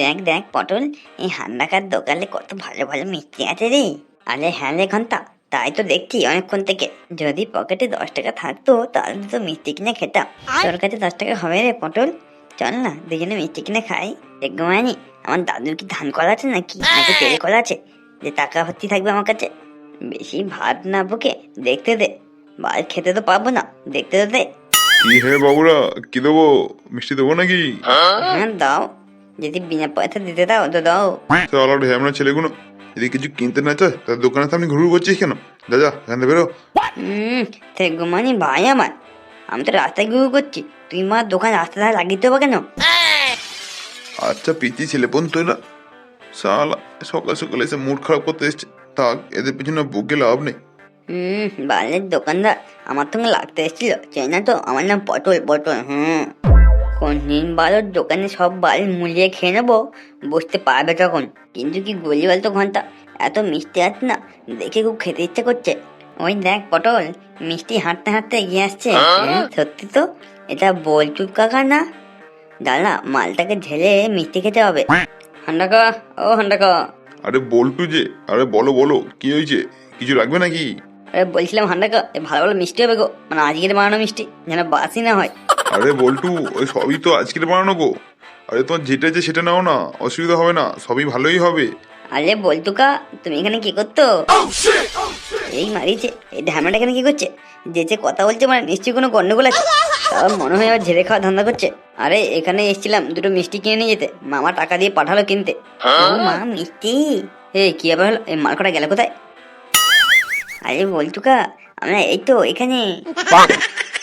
দেখ দেখ পটল। এই হান্ডাকার দোকানে কত ভালো ভালো মিষ্টি আছে রে। আরে হ্যাঁ রে ঘণ্টা তাই তো দেখছি অনেকক্ষণ থেকে। যদি পকেটে দশ টাকা থাকতো তাহলে তো মিষ্টি কিনে খেতাম। তোর কাছে দশ টাকা হবে রে পটল? চল না দুজনে মিষ্টি কিনে খাই। দেখবানি আমার দাদুর কি ধান কলা আছে নাকি? নাকি তেল কলা আছে? যে টাকা ভর্তি থাকবে আমার কাছে। বেশি ভাত না বুকে দেখতে দে। বাল খেতে তো পাবো না দেখতে তো দে। কি হে বাবুরা কি দেবো? মিষ্টি দেবো নাকি? হ্যাঁ দাও। যদি বিনা পয়সা দিতে দাও তো দাও। তাহলে ঢ্যামনা ছেলেগুলো যদি কিছু কিনতে না চায় তার দোকানে সামনে ঘুরু করছিস কেন? যা যা এখান থেকে বেরো। হুম সে গুমানি ভাই আমার। আমি তো রাস্তায় ঘুরু করছি। তুই মা দোকান রাস্তা ধারে লাগিয়ে দেবো কেন? আচ্ছা পিচি ছেলে বোন তুই না? সালা সকাল সকাল এসে মুড খারাপ করতে এসছে। থাক এদের পিছনে বুকে লাভ নেই। হুম বালের দোকানদার আমার সঙ্গে লাগতে এসেছিল। চেনা তো আমার নাম পটল পটল হুম। কোন দিন বালোর দোকানে সব বাল মুলিয়ে খেয়ে নেব বসতে পারবে তখন। কিন্তু কি গলি বলতো ঘণ্টা? এত মিষ্টি আছে না দেখে খুব খেতে ইচ্ছে করছে। ওই দেখ পটল মিষ্টি হাঁটতে হাঁটতে এগিয়ে আসছে। হ্যাঁ, সত্যি তো? এটা বলটুর কাকা না? দাদা মালটাকে ঢেলে মিষ্টি খেতে হবে। হান্ডাকা ও হান্ডাকা আরে বল্টু যে আরে বলো বলো কি হয়েছে? কিছু লাগবে নাকি? আরে বলছিলাম হান্ডাকা ভালো ভালো মিষ্টি হবে গো। মানে আজকের বানানো মিষ্টি যেন বাসি না হয়। আরে বল্টু ওই সবই তো আজকের বানানো গো। আরে তোমার যেটা আছে সেটা নাও না অসুবিধা হবে না সবই ভালোই হবে। আরে বলতুকা তুমি এখানে কি করতো? এই মারিছে এই ঢ্যামনাটা এখানে কি করছে? যে যে কথা বলছে মানে নিশ্চয়ই কোনো গন্ডগোল আছে। তার মনে হয় আবার ঝেড়ে খাওয়া ধান্দা করছে। আরে এখানে এসেছিলাম দুটো মিষ্টি কিনে নিয়ে যেতে। মামা টাকা দিয়ে পাঠালো কিনতে। মা মিষ্টি? এই কি আবার হলো? এই মার্কটা গেল কোথায়? আরে বলতুকা আমরা এই তো এখানে।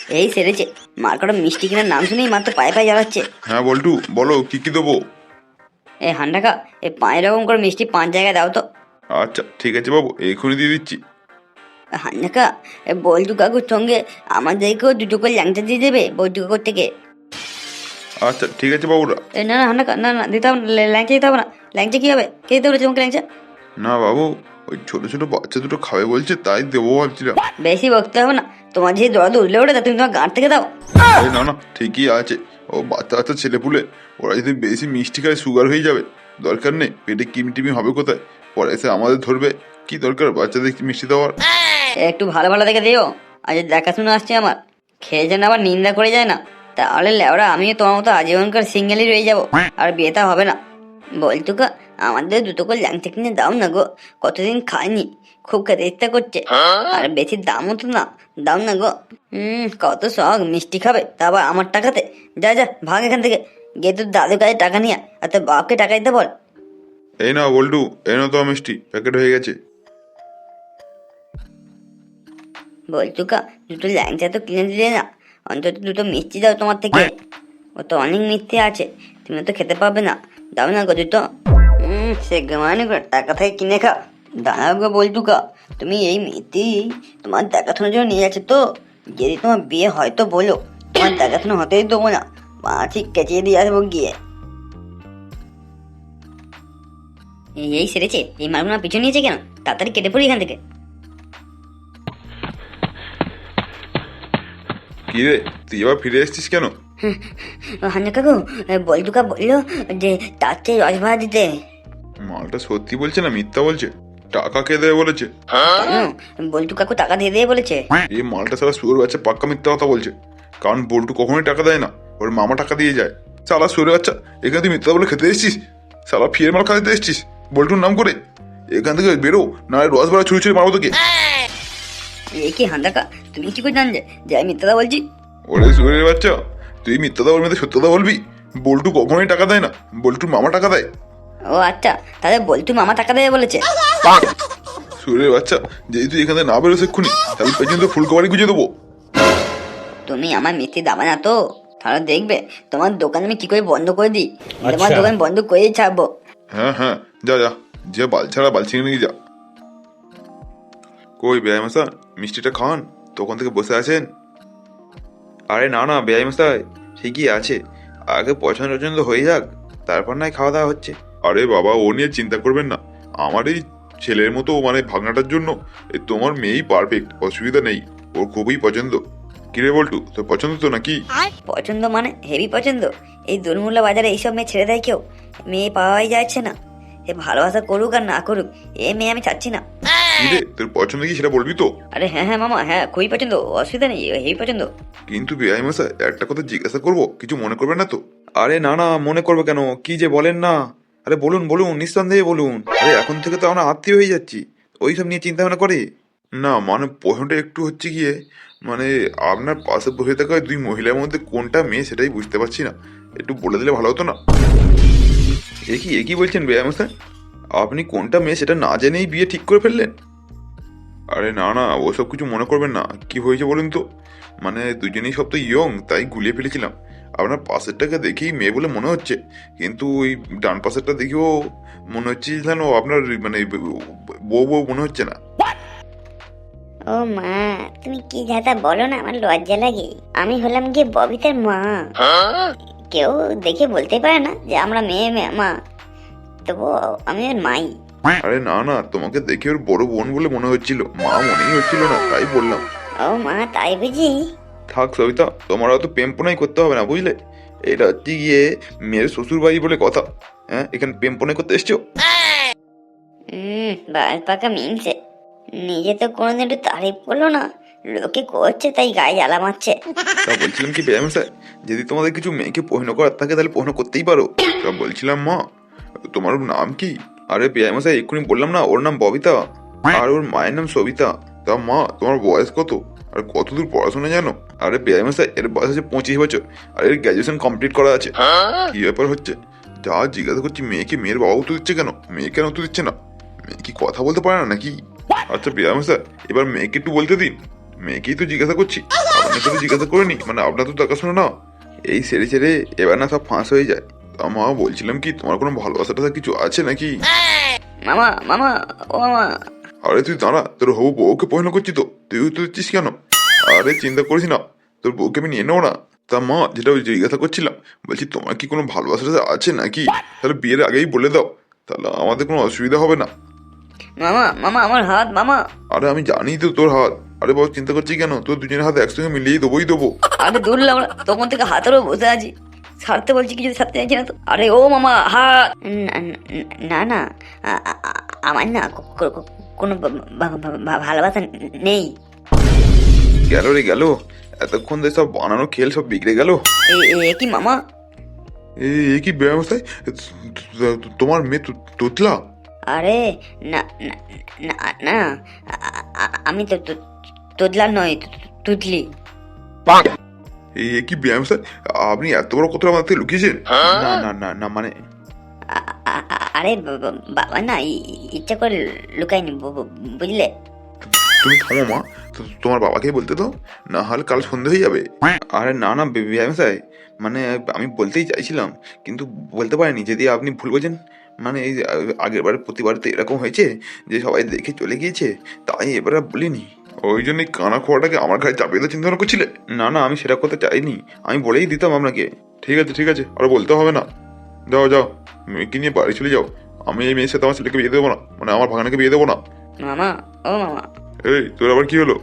এই সেরেছে। মার্কটা মিষ্টি কেনার নাম শুনেই মাত্র পায়ে পায়ে জ্বালাচ্ছে। হ্যাঁ বল্টু বলো কি কি দেবো? এই হান্ডাকা এই পাঁচ রকম করে মিষ্টি পাঁচ জায়গায় দাও তো। আচ্ছা ঠিক আছে বাবু এক্ষুনি দিয়ে দিচ্ছি। হান্নাকা এ বল্টু কাকুর সঙ্গে আমাদেরকেও দুটো করে ল্যাংচা দিয়ে দেবে বল্টু কাকুর থেকে। আচ্ছা ঠিক আছে বাবুরা। এ না না হান্নাকা না না দিতে হবে না ল্যাংচা দিতে হবে না। ল্যাংচা কি হবে? কে দিতে বলেছে তোমাকে ল্যাংচা? না বাবু ওই ছোট ছোট বাচ্চা দুটো খাবে বলছে তাই দেবো ভাবছিলাম। বেশি বকতে হবে না। তোমার যে দরদ উঠলে ওঠে তা তুমি তোমার গাঁট থেকে দাও। আরে না না ঠিকই আছে। ও বাচ্চা বাচ্চা ছেলে পুলে ওরা যদি বেশি মিষ্টি খায় সুগার হয়ে যাবে। দরকার নেই পেটে কিমি টিমি হবে কোথায়? পরে এসে আমাদের ধরবে। কি দরকার বাচ্চাদের মিষ্টি দেওয়ার? একটু ভালো ভালো দেখে দিও। আজ দেখাশোনা আসছে আমার। খেয়ে যেন আবার নিন্দা করে যায় না। তাহলে লেওরা আমিও তোমার মতো আজীবনকার সিঙ্গেলই রয়ে যাব। আর বিয়েটা হবে না। বলতো গো আমাদের দুটো করে ল্যাংচা কিনে দাও না গো। কতদিন খাইনি। খুব খেতে ইচ্ছা করছে আর বেশি দামও তো না। দাম না গো। হুম কত শখ মিষ্টি খাবে তা আবার আমার টাকাতে। যা যা ভাগ এখান থেকে। গিয়ে তোর দাদুর কাছে টাকা নিয়ে আর তোর বাপকে টাকা দিতে বল। এই না বল্টু এই না তো মিষ্টি প্যাকেট হয়ে গেছে। বলতুকা দুটো ল্যাংচা তো কিনে দিলে না। অন্তত দুটো মিষ্টি দাও তোমার থেকে। ও তো অনেক মিষ্টি আছে তুমি তো খেতে পাবে না। দাও না গো দুটো। সে মানে টাকা থেকে কিনে খা দাঁড়াও গো বলতুকা তুমি এই মিষ্টি তোমার দেখাশোনার জন্য নিয়ে যাচ্ছে তো। যদি তোমার বিয়ে হয় তো বলো তোমার দেখাশোনা হতেই দেবো না। মা ঠিক কেচিয়ে দিয়ে আসব গিয়ে। এই এই সেরেছে এই মালগুলো আমার পিছু নিয়েছে কেন? তাড়াতাড়ি কেটে পড়ি এখান থেকে। কি রে তুই এবার ফিরে এসেছিস কেন? হান্না কাকু বল্টুকা বলল যে তার চেয়ে রস ভাড়া দিতে মালটা সত্যি বলছে না মিথ্যা বলছে? টাকা কে দেবে বলেছে? বল্টু কাকু টাকা দিয়ে দিয়ে বলেছে। এই মালটা সারা সুর বাচ্চা পাক্কা মিথ্যা কথা বলছে। কারণ বল্টু কখনোই টাকা দেয় না ওর মামা টাকা দিয়ে যায়। সালা সুরে বাচ্চা এখানে তুই মিথ্যা বলে খেতে এসেছিস? সালা ফিয়ের মাল খাইতে এসেছিস? বল্টুর নাম করে? এখান থেকে বেরো না রস ভরা ছুরি ছুরি মারবো তোকে। এই কি হান্দাকা তুমি কি করে জানলে যে আমি মিথ্যাটা বলছি? ওরে সুরের বাচ্চা তুই মিথ্যাটা বলবি সত্যতা বলবি? বল্টু কখনোই টাকা দেয় না বল্টুর মামা টাকা দেয়। ও আচ্ছা তাহলে বল্টু মামা টাকা দেবে বলেছে। সুরের বাচ্চা যদি তুই এখানে না বেরোস এক্ষুনি তাহলে পেছনে তো ফুল কভারই গুঁজে দেবো। তুমি আমার মিষ্টি দাবা না তো? তাহলে দেখবে তোমার দোকান আমি কি করে বন্ধ করে দিই? তোমার আচ্ছা। দোকান বন্ধ করেই ছাড়বো। হ্যাঁ হ্যাঁ যা যা যে বাল ছাড়া বাল ছিঁড়ে নিয়ে যা। কই বেয়াই মশা মিষ্টিটা খান তখন থেকে বসে আছেন? আরে না না বেআই মশাই ঠিকই আছে। আগে পছন্দ টছন্দ হয়ে যাক তারপর নয় খাওয়া দাওয়া হচ্ছে। আরে বাবা ও নিয়ে চিন্তা করবেন না আমার এই ছেলের মতো মানে ভাগনাটার জন্য এই তোমার মেয়েই পারফেক্ট অসুবিধা নেই ওর খুবই পছন্দ। কিরে বল্টু তোর পছন্দ তো নাকি? পছন্দ মানে হেভি পছন্দ। এই দুর্মূল্য বাজারে এইসব মেয়ে ছেড়ে দেয় কেউ মেয়ে পাওয়াই যাচ্ছে না। এ ভালোবাসা করুক আর না করুক এ মেয়ে আমি চাচ্ছি না। কি রে তোর পছন্দ কি সেটা বলবি তো? আরে হ্যাঁ হ্যাঁ মামা হ্যাঁ খুবই পছন্দ অসুবিধা নেই এই পছন্দ। কিন্তু বেআই মশাই একটা কথা জিজ্ঞাসা করব কিছু মনে করবে না তো? আরে না না মনে করবে কেন? কি যে বলেন না। আরে বলুন বলুন, নিঃসন্দেহে বলুন। আরে, এখন থেকে তো আমরা আত্মীয় হয়ে যাচ্ছি। ওই সব নিয়ে চিন্তা ভাবনা করে? না মানে প্রশ্নটা একটু হচ্ছে গিয়ে মানে আপনার পাশে বসে থাকা দুই মহিলার মধ্যে কোনটা মেয়ে সেটাই বুঝতে পারছি না। একটু বলে দিলে ভালো হতো না। এ কি এ কি বলছেন বেয়ামশাই আপনি কোনটা মেয়ে সেটা না জেনেই বিয়ে ঠিক করে ফেললেন? আরে না না, ওসব কিছু মনে করবেন না। কি হয়েছে বলুন তো? মানে দুজনেই সব তো ইয়ং তাই গুলিয়ে ফেলেছিলাম। আপনার পাশেরটাকে দেখেই মেয়ে বলে মনে হচ্ছে। কিন্তু ওই ডান পাশেরটা দেখেও মনে হচ্ছে যেন আপনার মানে বউ বউ মনে হচ্ছে না। ও মা তুমি কি যাতা বলো না আমার লজ্জা লাগে। আমি হলাম গিয়ে ববিতার মা। কেউ দেখে বলতে পারে না যে আমরা মেয়ে মেয়ে মা। তবু আমি ওর মাই। আরে না না তোমাকে দেখে ওর বড় বোন বলে মনে হচ্ছিল। মা মনেই হচ্ছিল না তাই বললাম। ও মা তাই বুঝি? থাক সবিতা তোমার অত পেম্পনাই করতে হবে না বুঝলে? এটা হচ্ছে গিয়ে মেয়ের শ্বশুর বাড়ি বলে কথা। হ্যাঁ এখানে পেম্পনাই করতে এসছো? হুম বাল পাকা মিনছে। নিজে তো কোনোদিন একটু তারিফ করল না। লোকে করছে তাই গায়ে জ্বালা মারছে। তা বলছিলাম কি বেয়ামশাই যদি তোমাদের কিছু মেয়েকে প্রশ্ন করার থাকে তাহলে প্রশ্ন করতেই পারো। তা বলছিলাম মা তোমার নাম কি? আরে বেয়ামশাই এক্ষুনি বললাম না ওর নাম ববিতা। আর ওর মায়ের নাম সবিতা। তা মা তোমার বয়স কত? আর কতদূর পড়াশোনা জানো? আরে বেয়ামশাই এর বয়স আছে পঁচিশ বছর আর এর গ্র্যাজুয়েশন কমপ্লিট করা আছে। কি ব্যাপার হচ্ছে? যা জিজ্ঞাসা করছি মেয়েকে মেয়ের বাবা উত্তর দিচ্ছে কেন? মেয়ে কেন উত্তর দিচ্ছে না? মেয়ে কি কথা বলতে পারে না নাকি? আচ্ছা বিরাম স্যার এবার মেয়েকে একটু বলতে দিন। মেয়েকেই তো জিজ্ঞাসা করছি আপনাকে তো জিজ্ঞাসা করিনি মানে আপনার তো দেখাশোনা না। এই সেরে সেরে এবার না সব ফাঁস হয়ে যায়। তা মা বলছিলাম কি তোমার কোনো ভালোবাসা টাসা কিছু আছে নাকি? মামা মামা ও মামা। আরে তুই দাঁড়া তোর হবু বউকে প্রশ্ন করছি তো তুই দিচ্ছিস কেন? আরে চিন্তা করিস না তোর বউকে আমি নিয়ে নেব না। তা মা যেটা ওই জিজ্ঞাসা করছিলাম বলছি তোমার কি কোনো ভালোবাসা আছে নাকি? তাহলে বিয়ের আগেই বলে দাও তাহলে আমাদের কোনো অসুবিধা হবে না। মামা মামা আমার হাত মামা। আরে আমি জানি তো তোর হাত আরে বাবা চিন্তা করছি কেন? তোর দুজনের হাত একসঙ্গে মিলিয়ে দেবোই দেবো। আরে দূর আমরা তখন থেকে হাতেরও বসে আছি। ছাড়তে বলছি কিছু ছাড়তে চাইছি না তো। আরে ও মামা হাত। না না আমার না কোনো ভালোবাসা নেই। গেল রে গেল। এতক্ষণ ধরে সব বানানো খেল সব বিগড়ে গেল। এ- এ কি মামা? এ এ কি ব্যবস্থায়? তোমার মেয়ে তুতলা? আরে না না আমি তো তো- তোদলা নয় তু- তু- তুতলি। এ এ কি ব্যবস্থায়? আপনি এত বড় কথা আমার থেকে লুকিয়েছেন? না না না না মানে আরে বাবা না ইচ্ছা করে লুকাইনি বুঝলে? তুমি থামো মা। তোমার বাবাকে বলতে তো না হলে কাল সন্ধে হয়ে যাবে। আরে না না বেয়ামশাই মানে আমি বলতেই চাইছিলাম, কিন্তু বলতে পারিনি, যদি আপনি ভুল বোঝেন। মানে এই আগের বার প্রতিবার তো এরকম হয়েছে যে সবাই দেখে চলে গিয়েছে, তাই এবারে বলিনি। ওই জন্যই কানা খোয়াটাকে আমার ঘাড়ে চাপিয়ে দেওয়ার চিন্তা ভাবনা করছিলে? না না, আমি সেটা করতে চাইনি। আমি বলেই দিতাম আপনাকে। ঠিক আছে ঠিক আছে, আর বলতে হবে না। যাও যাও, মেয়েকে নিয়ে বাড়ি চলে যাও। আমি এই মেয়ের সাথে আমার ছেলেকে বিয়ে দেবো না মানে আমার ভাগনাকে বিয়ে দেবো না। মামা, ও মামা এই তোর আবার কি হলো?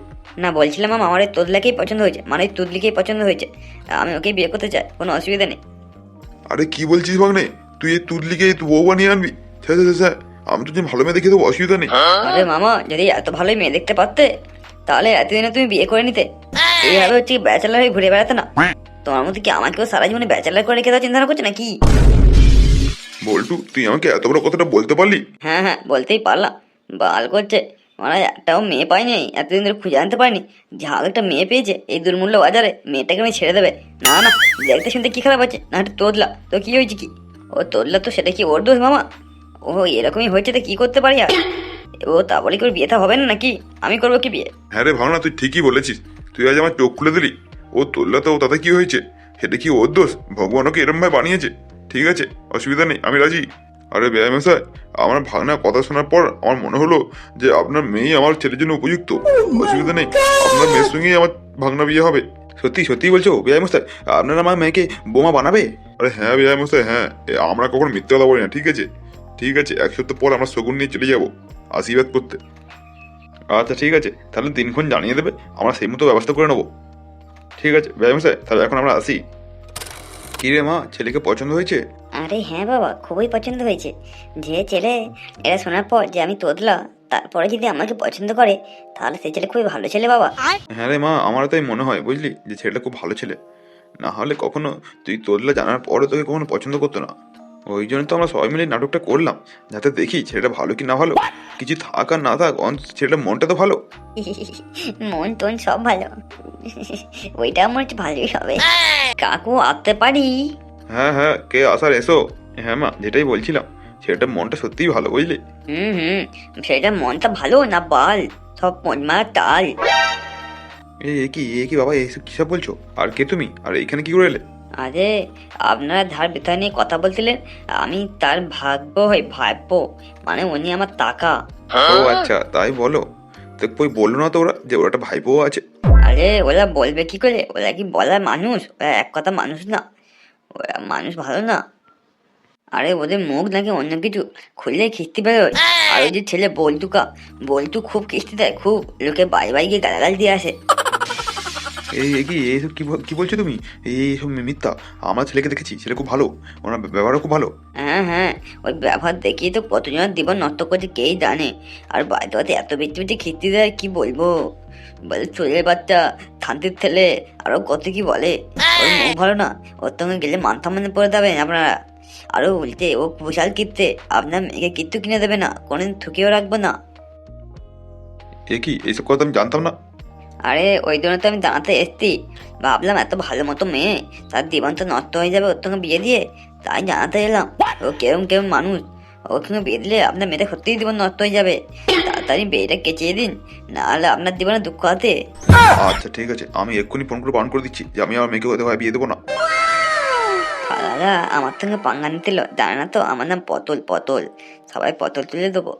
না বলছিলাম মামা আমার এই তোদলাকেই পছন্দ হয়েছে মানে এই তুদলিকেই পছন্দ হয়েছে। আমি ওকে বিয়ে করতে চাই কোনো অসুবিধা নেই। আরে কি বলছিস ভাগ্নে? তুই এই তুদলিকে তুই বউ বানিয়ে আনবি? আমি তো যে ভালো মেয়ে দেখে দেবো অসুবিধা নেই। আরে মামা যদি এত ভালোই মেয়ে দেখতে পারতে তাহলে এতদিনে তুমি বিয়ে করে নিতে। এইভাবে হচ্ছে ব্যাচেলার হয়ে ঘুরে বেড়াতে না? তোমার মধ্যে কি আমাকেও সারা জীবনে ব্যাচেলার করে রেখে দেওয়ার চিন্তা করছে নাকি? বল্টু তুই আমাকে এত বড় কথাটা বলতে পারলি? হ্যাঁ হ্যাঁ বলতেই পারলাম। বাল করছে। মানে একটাও মেয়ে পাইনি এতদিন ধরে খুঁজে আনতে পারিনি। হোক একটা মেয়ে পেয়েছে, এই দুর্মূল্য বাজারে মেয়েটাকে আমি ছেড়ে দেবে। না না দেখতে শুনতে কি খারাপ আছে না একটা তোদলা। তো কি হয়েছে কি? ও তোদলা তো সেটা কি ওর দোষ মামা? ও এরকমই হয়েছে তো কি করতে পারি আর? ও তা বলে কি বিয়েটা হবে না নাকি? আমি করব কি বিয়ে? হ্যাঁ রে ভাবনা তুই ঠিকই বলেছিস। তুই আজ আমার চোখ খুলে দিলি। ও তোল্লা তো ও তাতে কি হয়েছে? সেটা কি ওর দোষ? ভগবান ওকে এরম ভাবে বানিয়েছে। ঠিক আছে, অসুবিধা নেই, আমি রাজি। আরে স্যার আমার ভাগনা কথা শোনার পর আমার মনে হলো যে আপনার মেয়ে আমার ছেলের জন্য উপযুক্ত। অসুবিধা নেই আপনার মেয়ের সঙ্গেই আমার ভাগনা বিয়ে হবে। সত্যি সত্যি বলছো বেয়ামশাই আপনারা আমার মেয়েকে বোমা বানাবে? আরে হ্যাঁ স্যার হ্যাঁ আমরা কখনো মিথ্যে কথা বলি না ঠিক আছে? ঠিক আছে এক সপ্তাহ পর আমরা শগুন নিয়ে চলে যাব আশীর্বাদ করতে। আচ্ছা ঠিক আছে তাহলে দিনক্ষণ জানিয়ে দেবে আমরা সেই মতো ব্যবস্থা করে নেব। ঠিক আছে বেয়ামশাই তাহলে এখন আমরা আসি। কি রে মা ছেলেকে পছন্দ হয়েছে? আরে হ্যাঁ বাবা খুবই পছন্দ হয়েছে। যে ছেলে এটা শোনার পর যে আমি তোতলা তারপরে যদি আমাকে পছন্দ করে তাহলে সেই ছেলে খুবই ভালো ছেলে বাবা। হ্যাঁ রে মা আমারও তাই মনে হয় বুঝলি? যে ছেলেটা খুব ভালো ছেলে। না হলে কখনো তুই তোদলা জানার পরে তোকে কখনো পছন্দ করতো না। ওই জন্য তো আমরা সবাই মিলে নাটকটা করলাম যাতে দেখি ছেলেটা ভালো কি না ভালো। কিছু থাক আর না থাক অন্তত ছেলেটার মনটা তো ভালো। মন টন সব ভালো। ওইটা আমার ভালোই হবে। কাকু আঁকতে পারি? হ্যাঁ হ্যাঁ কে আসার এসো। হ্যাঁ মা যেটাই বলছিলাম ছেলেটার মনটা সত্যিই ভালো বুঝলি? হুম হুম সেটা মনটা ভালো না বাল সব মনমা তাল। এ এ কি এ কি বাবা এইসব কিসব বলছো? আর কে তুমি? আর এইখানে কি করে এলে? আরে আপনারা ধার বেতন নিয়ে কথা বলছিলেন আমি তার ভাগ্য হই ভাইপো মানে উনি আমার টাকা ও আচ্ছা তাই বলো। তো কই বলল না তো ওরা যে ওরা একটা ভাইপো আছে? আরে ওরা বলবে কি করে? ওরা কি বলার মানুষ? ওরা এক কথা মানুষ না। ওরা মানুষ ভালো না। আরে ওদের মুখ নাকি অন্য কিছু। খুললে খিস্তি বেরোয় আর ওই যে ছেলে বল্টুকা বলতু খুব কিস্তি দেয়, খুব লোকে বাই বাই গিয়ে গালাগাল দিয়ে আসে। এই কি এইসব কি কি বলছো তুমি? এই এইসব মিথ্যা। আমার ছেলেকে দেখেছি ছেলে খুব ভালো। ওনার ব্যবহারও খুব ভালো। হ্যাঁ হ্যাঁ ওই ব্যবহার দেখিয়ে তো কতজনের জীবন নষ্ট করছে কেই জানে? আর বাড়িতে বাড়িতে এত বেশি বেশি খিস্তি দেয় কি বলব? বলে চুলের বাচ্চা থান্তির ছেলে আরও কত কি বলে? ওর মুখ ভালো না ওর সঙ্গে গেলে মানে পড়ে যাবেন আপনারা। আরও বলতে ও বিশাল কিপ্তে আপনার মেয়েকে কিচ্ছু কিনে দেবে না কোনোদিন থুকিও রাখব না। এ কি এইসব কথা আমি জানতাম না। আরে ওই জন্য তো আমি দাঁড়াতে এসছি। ভাবলাম এত ভালো মতো মেয়ে তার জীবন তো নষ্ট হয়ে যাবে ওর সঙ্গে বিয়ে দিয়ে। তাই জানাতে এলাম ও কেরম কেরম মানুষ। ওর সঙ্গে বিয়ে দিলে আপনার মেয়েটা সত্যিই জীবন নষ্ট হয়ে যাবে। তাড়াতাড়ি বিয়েটা কেচিয়ে দিন নাহলে আপনার জীবনে দুঃখ আছে। আচ্ছা ঠিক আছে আমি এক্ষুনি ফোন করে বারণ করে দিচ্ছি যে আমি আমার মেয়েকে হতে হয় বিয়ে দেবো না। দাদা আমার সঙ্গে পাঙ্গা নিতে জানে না তো আমার নাম পটল পটল। সবাই পটল তুলে দেবো।